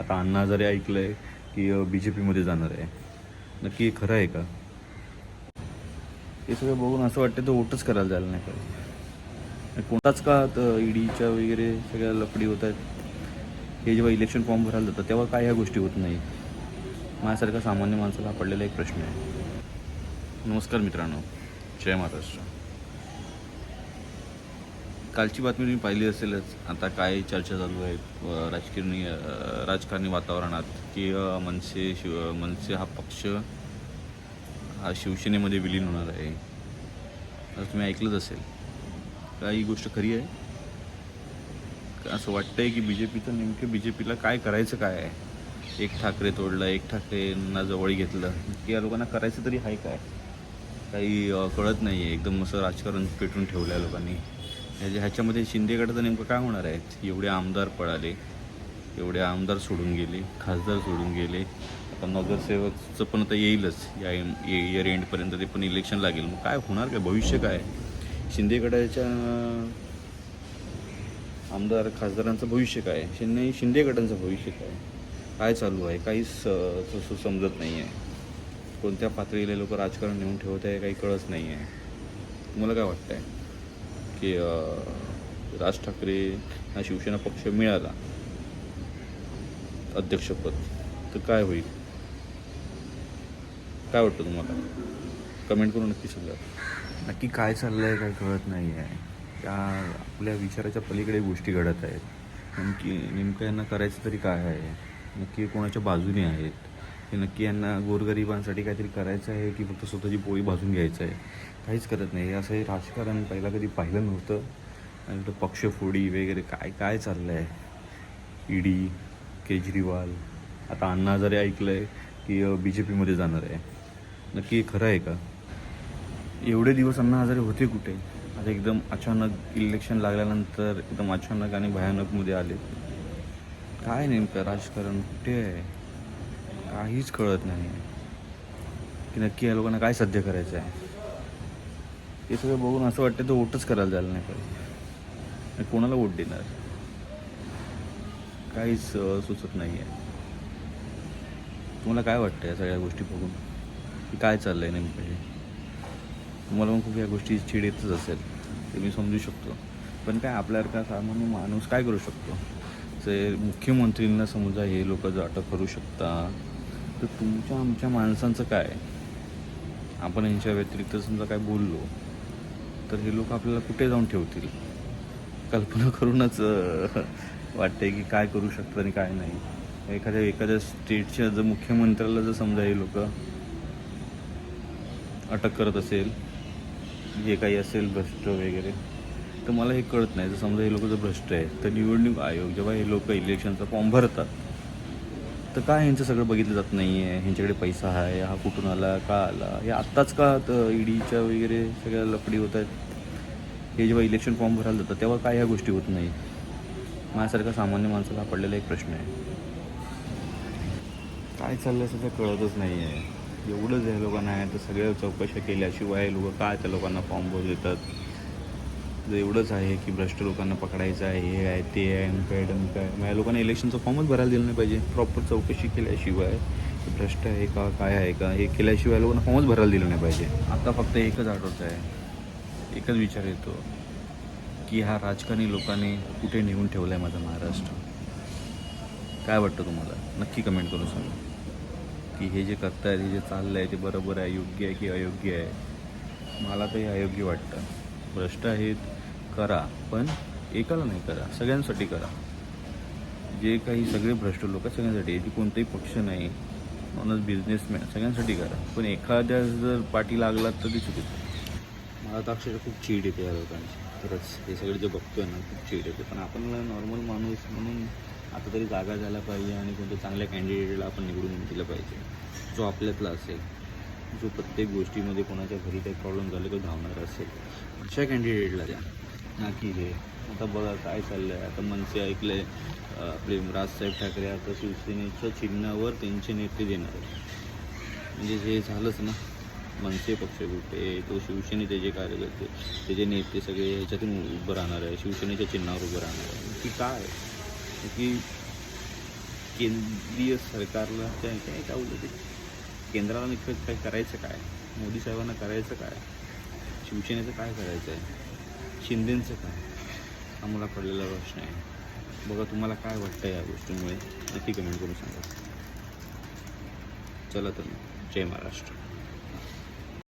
आता अण्णा जरी ऐकलं आहे की बी जे पीमध्ये जाणार आहे. नक्की हे खरं आहे का? हे सगळं बघून असं वाटतं तो वोटच करायला जायला नाही पाहिजे. कोणताच का ईडीच्या वगैरे सगळ्या लकडी होत आहेत? हे जेव्हा इलेक्शन फॉर्म भरायला जातं तेव्हा काय ह्या गोष्टी होत नाही माझ्यासारखा सामान्य माणसाला पडलेला एक प्रश्न आहे. नमस्कार मित्रांनो. जय महाराष्ट्र. कालची बातमी तुम्ही पाहिली असेलच. आता काय चर्चा चालू आहे राजकीय राजकारणी वातावरणात की मनसे शिव मनसे हा पक्ष हा शिवसेनेमध्ये विलीन होणार आहे. असं तुम्ही ऐकलंच असेल. का ही गोष्ट खरी आहे? असं वाटतंय की बी जे पीचं नेमकं बी जे पीला काय करायचं काय आहे? एक ठाकरे तोडलं एक ठाकरेंना जवळ घेतलं की या लोकांना करायचं तरी आहे काय? काही कळत नाही आहे एकदम असं राजकारण पेटून ठेवलं आहे लोकांनी. ह्याच्या ह्याच्यामध्ये शिंदे गटाचं नेमकं काय होणार आहे? एवढे आमदार पळाले एवढे आमदार सोडून गेले खासदार सोडून गेले. आता नगरसेवकचं पण आता येईलच. या इयर एंडपर्यंत ते पण इलेक्शन लागेल. मग काय होणार? काय भविष्य काय? शिंदे गटाच्या आमदार खासदारांचं भविष्य काय? शिंदे शिंदे गटांचं भविष्य काय? काय चालू आहे? काहीच स तसं समजत नाही आहे कोणत्या पातळीला लोक राजकारण नेऊन ठेवत आहे काही कळत नाही आहे तुम्हाला काय वाटतं आहे की राज ठाकरे हा शिवसेना पक्ष मिळाला. अध्यक्षपद. तर काय होईल? काय वाटतं तुम्हाला? कमेंट करून नक्की सांगा. नक्की काय चाललं आहे काय कळत नाही आहे त्या आपल्या विचाराच्या पलीकडे गोष्टी घडत आहेत. नेमकी नेमकं यांना करायचं तरी काय आहे? नक्की कोणाच्या बाजूने आहेत? हे नक्की यांना गोरगरिबांसाठी काहीतरी करायचं आहे की फक्त स्वतःची पोळी भाजून घ्यायचं आहे? काहीच करत नाही. असं हे राजकारण पहिला कधी पाहिलं नव्हतं. आणि तो पक्षफोडी वगैरे काय काय चाललं आहे ईडी केजरीवाल. आता अण्णा जरी ऐकलं आहे की बी जे पीमध्ये जाणार आहे. नक्की खरं आहे का? एवढे दिवस अण्णा हजारे होते कुठे? आता एकदम अचानक इलेक्शन लागल्यानंतर एकदम अचानक आणि भयानकमध्ये आले. काय नेमकं राजकारण? कुठे आहे? काहीच कळत नाही. की नक्की या लोकांना काय साध्य करायचं आहे. हे सगळं बघून असं वाटतं तो वोटच करायला झालं नाही पाहिजे. कोणाला वोट देणार? काहीच सुचत नाही आहे तुम्हाला काय वाटतं या सगळ्या गोष्टी बघून? की काय चाललं आहे नेमकं हे? तुम्हाला मग खूप या गोष्टी चिड येतच असेल. ते मी समजू शकतो. पण काय आपल्यासारखा सामान्य माणूस काय करू शकतो? जे मुख्यमंत्रींना समजा हे लोक जर अटक करू शकता तर तुमच्या आमच्या माणसांचं काय? आपण यांच्या व्यतिरिक्त समजा काय बोललो तर हे लोक आपल्याला कुठे जाऊन ठेवतील? कल्पना करूनच वाटते की काय करू शकतं आणि काय नाही. एखाद्या एखाद्या स्टेटच्या जर मुख्यमंत्र्याला जर समजा हे लोक अटक करत असेल जे काही असेल भ्रष्ट वगैरे तर मला हे कळत नाही. जर समजा हे लोक जर भ्रष्ट आहेत तर निवडणूक आयोग जेव्हा हे लोक इलेक्शनचा फॉर्म भरतात तर काय ह्यांचं सगळं बघितलं जात नाही आहे ह्यांच्याकडे पैसा आहे हा कुठून आला का आला? हे आत्ताच का ईडीच्या वगैरे सगळ्या लफडी होत आहेत? हे जेव्हा इलेक्शन फॉर्म भरायला जातं तेव्हा काय ह्या गोष्टी होत नाही माझ्यासारखा सामान्य माणसाला हा पडलेला एक प्रश्न आहे. काय चाललं आहे सध्या कळतच नाही आहे एवढंच या लोकांना आहे तर सगळ्या चौकशा केल्याशिवाय लोक काय त्या लोकांना फॉर्म भरू देतात? एवढंच आहे की भ्रष्ट लोकांना पकडायचं आहे हे आहे ते आहे अमकं आहे डमकं आहे. मग या लोकांना इलेक्शनचा फॉर्मच भरायला दिलं नाही पाहिजे. प्रॉपर चौकशी केल्याशिवाय भ्रष्ट आहे का काय आहे का हे केल्याशिवाय लोकांना फॉर्मच भरायला दिलं नाही पाहिजे. आता फक्त एकच आठवत आहे एकच विचार येतो की हा राजकारणी लोकांनी कुठे नेऊन ठेवला आहे माझा महाराष्ट्र? काय वाटतं तुम्हाला? नक्की कमेंट करून सांगा. की हे जे करतायत हे जे चाललं आहे ते बरोबर आहे योग्य आहे की अयोग्य आहे? मला तर हे अयोग्य वाटतं. भ्रष्ट आहेत करा पण एकाला नाही करा सगळ्यांसाठी करा. जे काही सगळे भ्रष्ट लोक आहेत, सगळ्यांसाठी याची कोणताही पक्ष नाही म्हणूनच बिझनेसमॅन सगळ्यांसाठी करा. पण एखाद्या जर पाठी लागला तर ती चुकीचं मला तर अक्षरशः खूप चीड येते या लोकांची. खरंच हे सगळे जे बघतोय ना खूप चीड येते. पण आपण नॉर्मल माणूस म्हणून आता तरी जागा झाला पाहिजे आणि कोणत्या चांगल्या कॅन्डिडेटला आपण निवडून दिलं पाहिजे. जो आपल्यातला असेल जो प्रत्येक गोष्टीमध्ये कोणाच्या घरी काही प्रॉब्लेम झाले तो धावणार असेल. अशा कॅन्डिडेटला द्या. ना की हे आता बघा काय चाललं आहे आता मनसे ऐकलं आहे आपले राजसाहेब ठाकरे आता शिवसेनेच्या चिन्हावर त्यांचे नेते देणार म्हणजे हे झालंच ना मनसे पक्ष कुठे तो शिवसेनेचे जे कार्यकर्ते त्याचे नेते सगळे ह्याच्यातून उभं राहणार आहे शिवसेनेच्या चिन्हावर उभं राहणार आहे. की काय? की केंद्रीय सरकारला काय काय काय बोललं ते? केंद्राला निकट काय करायचं काय? मोदी साहेबांना करायचं काय? शिवसेनेचं काय करायचं आहे शिंदेचं काय हा मला पडलेला प्रश्न आहे. बघा तुम्हाला काय वाटतं या गोष्टीमुळे? नक्की कमेंट करून सांगा चला तर जय महाराष्ट्र.